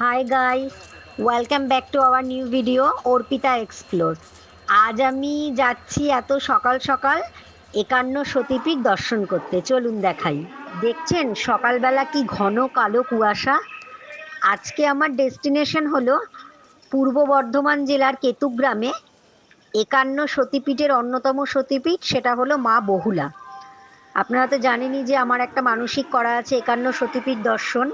Hi guys welcome back to our new video Arpita explore আজ আমি যাচ্ছি এত সকাল সকাল একান্ন সতীপীঠ দর্শন করতে। চলুন দেখাই। দেখছেন সকালবেলা কি ঘন কালো কুয়াশা? আজকে আমার ডেস্টিনেশন হলো পূর্ব বর্ধমান জেলার কেতুগ্রামে একান্ন সতীপীঠের অন্যতম সতীপীঠ সেটা হলো মা বহুলা। আপনারা তো জানেনই যে আমার একটা মানসিক করা আছে একান্ন সতীপীঠ দর্শন।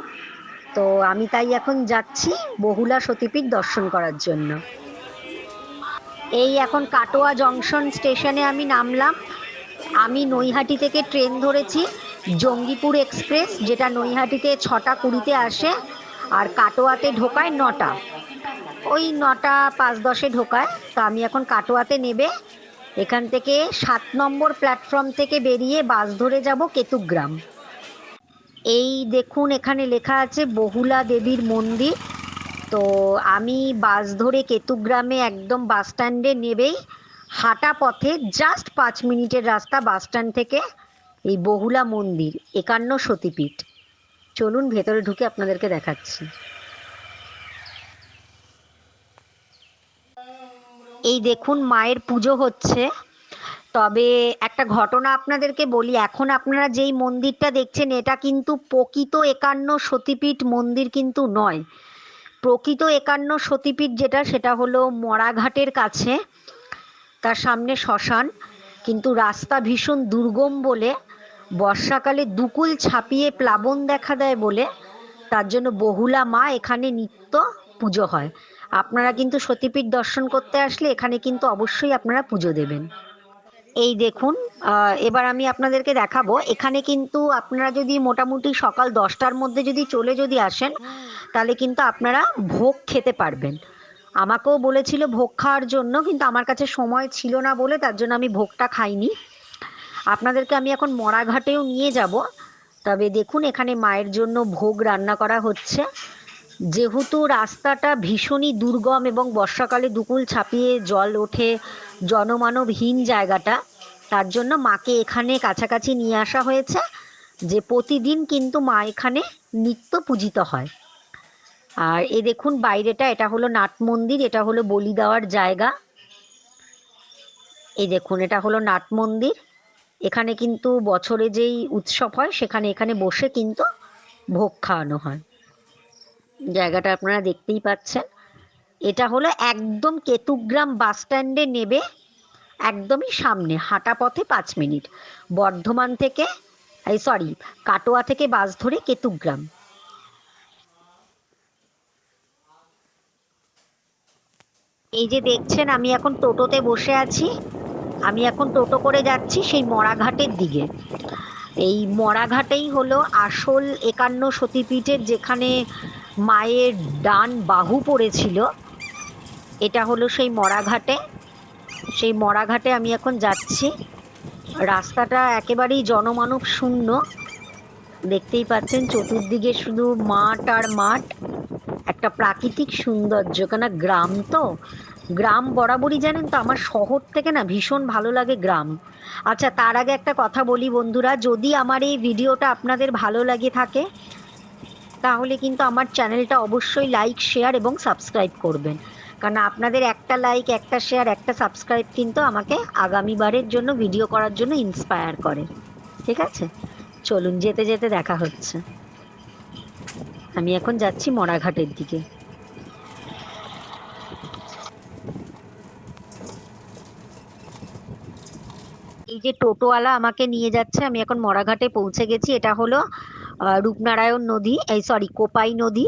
তো আমি তাই এখন যাচ্ছি বহুলা সতীপীঠ দর্শন করার জন্য। এই এখন কাটোয়া জংশন স্টেশনে আমি নামলাম। আমি নৈহাটি থেকে ট্রেন ধরেছি, জঙ্গিপুর এক্সপ্রেস, যেটা নৈহাটিতে ছটা কুড়িতে আসে আর কাটোয়াতে ঢোকায় নটা। ওই নটা পাঁচ দশে ঢোকায়, তো আমি এখন কাটোয়াতে নেবে। এখান থেকে সাত নম্বর প্ল্যাটফর্ম থেকে বেরিয়ে বাস ধরে যাব কেতুগ্রাম। এই দেখুন, এখানে লেখা আছে বহুলা দেবীর মন্দির। তো আমি বাস ধরে কেতুগ্রামে একদম বাস স্ট্যান্ডে নেবেই। হাঁটা পথে জাস্ট পাঁচ মিনিটের রাস্তা বাস স্ট্যান্ড থেকে এই বহুলা মন্দির, একান্ন সতীপীঠ। চলুন, ভেতরে ঢুকে আপনাদেরকে দেখাচ্ছি। এই দেখুন, মায়ের পুজো হচ্ছে। তবে একটা ঘটনা আপনাদেরকে বলি, এখন আপনারা যেই মন্দিরটা দেখছেন, এটা কিন্তু প্রকৃত একান্ন সতীপীঠ মন্দির কিন্তু নয়। প্রকৃত একান্ন সতীপীঠ যেটা, সেটা হলো মরাঘাটের কাছে, তার সামনে শ্মশান। কিন্তু রাস্তা ভীষণ দুর্গম বলে, বর্ষাকালে দুকুল ছাপিয়ে প্লাবন দেখা দেয় বলে, তার জন্য বহুলা মা এখানে নিত্য পুজো হয়। আপনারা কিন্তু সতীপীঠ দর্শন করতে আসলে এখানে কিন্তু অবশ্যই আপনারা পুজো দেবেন। এই দেখুন এবার আমি আপনাদেরকে দেখাবো। এখানে কিন্তু আপনারা যদি মোটামুটি সকাল দশটার মধ্যে যদি চলে যদি আসেন, তাহলে কিন্তু আপনারা ভোগ খেতে পারবেন। আমাকেও বলেছিল ভোগ খাওয়ার জন্য, কিন্তু আমার কাছে সময় ছিল না বলে তার জন্য আমি ভোগটা খাইনি। আপনাদেরকে আমি এখন মরাঘাটেও নিয়ে যাব। তবে দেখুন, এখানে মায়ের জন্য ভোগ রান্না করা হচ্ছে। যেহেতু রাস্তাটা ভীষণই দুর্গম এবং বর্ষাকালে দুকুল ছাপিয়ে জল ওঠে, জনমানবহীন জায়গাটা, তার জন্য মাকে এখানে কাছাকাছি নিয়ে আসা হয়েছে, যে প্রতিদিন কিন্তু মা এখানে নিত্য পূজিত হয়। আর এ দেখুন বাইরেটা, এটা হলো নাট মন্দির, এটা হলো বলি দেওয়ার জায়গা। এই দেখুন, এটা হলো নাট মন্দির। এখানে কিন্তু বছরে যেই উৎসব হয়, সেখানে এখানে বসে কিন্তু ভোগ খাওয়ানো হয়। জায়গাটা আপনারা দেখতেই পাচ্ছেন। এটা হলো একদম কেতুগ্রাম বাস স্ট্যান্ডে নেবে একদমই সামনে, হাঁটা পথে পাঁচ মিনিট। বর্ধমান থেকে, এই সরি, কাটোয়া থেকে বাস ধরে কেতুগ্রাম। এই যে দেখছেন, আমি এখন টোটোতে বসে আছি। আমি এখন টোটো করে যাচ্ছি সেই মরাঘাটের দিকে। এই মরাঘাটেই হলো আসল একান্ন সতীপীঠের যেখানে মায়ের ডান বাহু পড়েছিল। এটা হলো সেই মরাঘাটে। সেই মরাঘাটে আমি এখন যাচ্ছি। রাস্তাটা একেবারেই জনমানব শূন্য। দেখতেই পাচ্ছেন চতুর্দিকে শুধু মাঠ আর মাঠ। একটা প্রাকৃতিক সৌন্দর্য। কেন গ্রাম তো। গ্রাম বরাবরই জানেন তো, আমার শহর থেকে না ভীষণ ভালো লাগে গ্রাম। আচ্ছা তার আগে একটা কথা বলি বন্ধুরা। যদি আমার এই ভিডিওটা আপনাদের ভালো লাগে থাকে তাহলে কিন্তু আমার চ্যানেলটা অবশ্যই লাইক শেয়ার এবং সাবস্ক্রাইব করবেন। কারণ আপনাদের একটা লাইক একটা শেয়ার একটা সাবস্ক্রাইব কিন্তু আমাকে আগামীবারের জন্য ভিডিও করার জন্য ইন্সপায়ার করে। ঠিক আছে? চলুন, যেতে যেতে দেখা হচ্ছে। আমি এখন যাচ্ছি মরাঘাটের দিকে। এই যে টোটোওয়ালা আমাকে নিয়ে যাচ্ছে, আমি এখন মরাঘাটে পৌঁছে গেছি। এটা হলো রূপনারায়ণ নদী, এই সরি কোপাই নদী।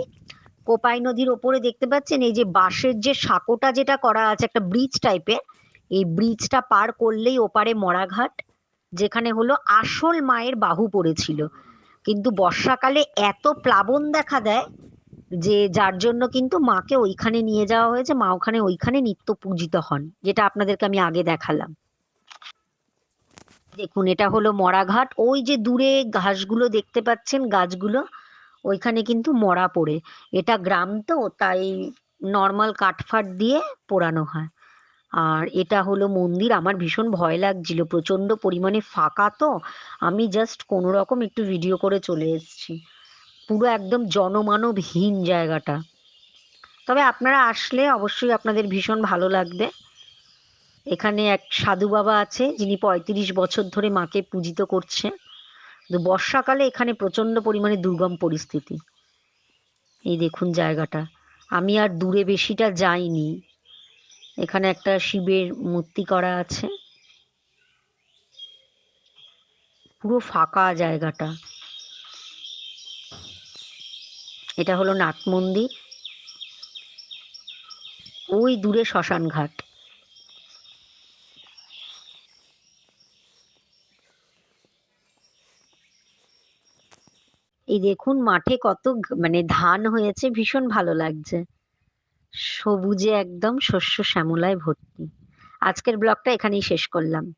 কোপাই নদীর ওপরে দেখতে পাচ্ছেন এই যে বাঁশের যে সাঁকোটা যেটা করা আছে একটা ব্রিজ টাইপের এই ব্রিজটা পার করলেই ওপারে মরাঘাট, যেখানে হলো আসল মায়ের বাহু পড়েছিল। কিন্তু বর্ষাকালে এত প্লাবন দেখা দেয় যে যার জন্য কিন্তু মাকে ওইখানে নিয়ে যাওয়া হয়েছে, মা ওখানে ওইখানে নিত্য পূজিত হন, যেটা আপনাদেরকে আমি আগে দেখালাম। দেখুন, এটা হলো মরাঘাট। ওই যে দূরে ঘাসগুলো দেখতে পাচ্ছেন, গাছগুলো, ওইখানে কিন্তু মরা পড়ে। এটা গ্রাম তো, তাই নর্মাল কাঠফাট দিয়ে পোড়ানো হয়। আর এটা হলো মন্দির, আমার ভীষণ ভয় লাগছিল প্রচণ্ড পরিমাণে ফাঁকা তো। আমি জাস্ট কোনো রকম একটু ভিডিও করে চলে এসেছি। পুরো একদম জনমানবহীন জায়গাটা। তবে আপনারা আসলে অবশ্যই আপনাদের ভীষণ ভালো লাগবে। এখানে এক সাধু বাবা আছে, যিনি পঁয়ত্রিশ বছর ধরে মাকে পূজিত করছে কিন্তু বর্ষাকালে এখানে প্রচণ্ড পরিমাণে দুর্গম পরিস্থিতি। এই দেখুন জায়গাটা। আমি আর দূরে বেশিটা যাইনি। এখানে একটা শিবের মূর্তি করা আছে। পুরো ফাঁকা জায়গাটা। এটা হলো নাট মন্দির। ওই দূরে শ্মশান এই দেখুন মাঠে কত মানে ধান হয়েছে, ভীষণ ভালো লাগছে। সবুজে একদম শস্য শ্যামলায় ভর্তি। আজকের ব্লগটা এখানেই শেষ করলাম।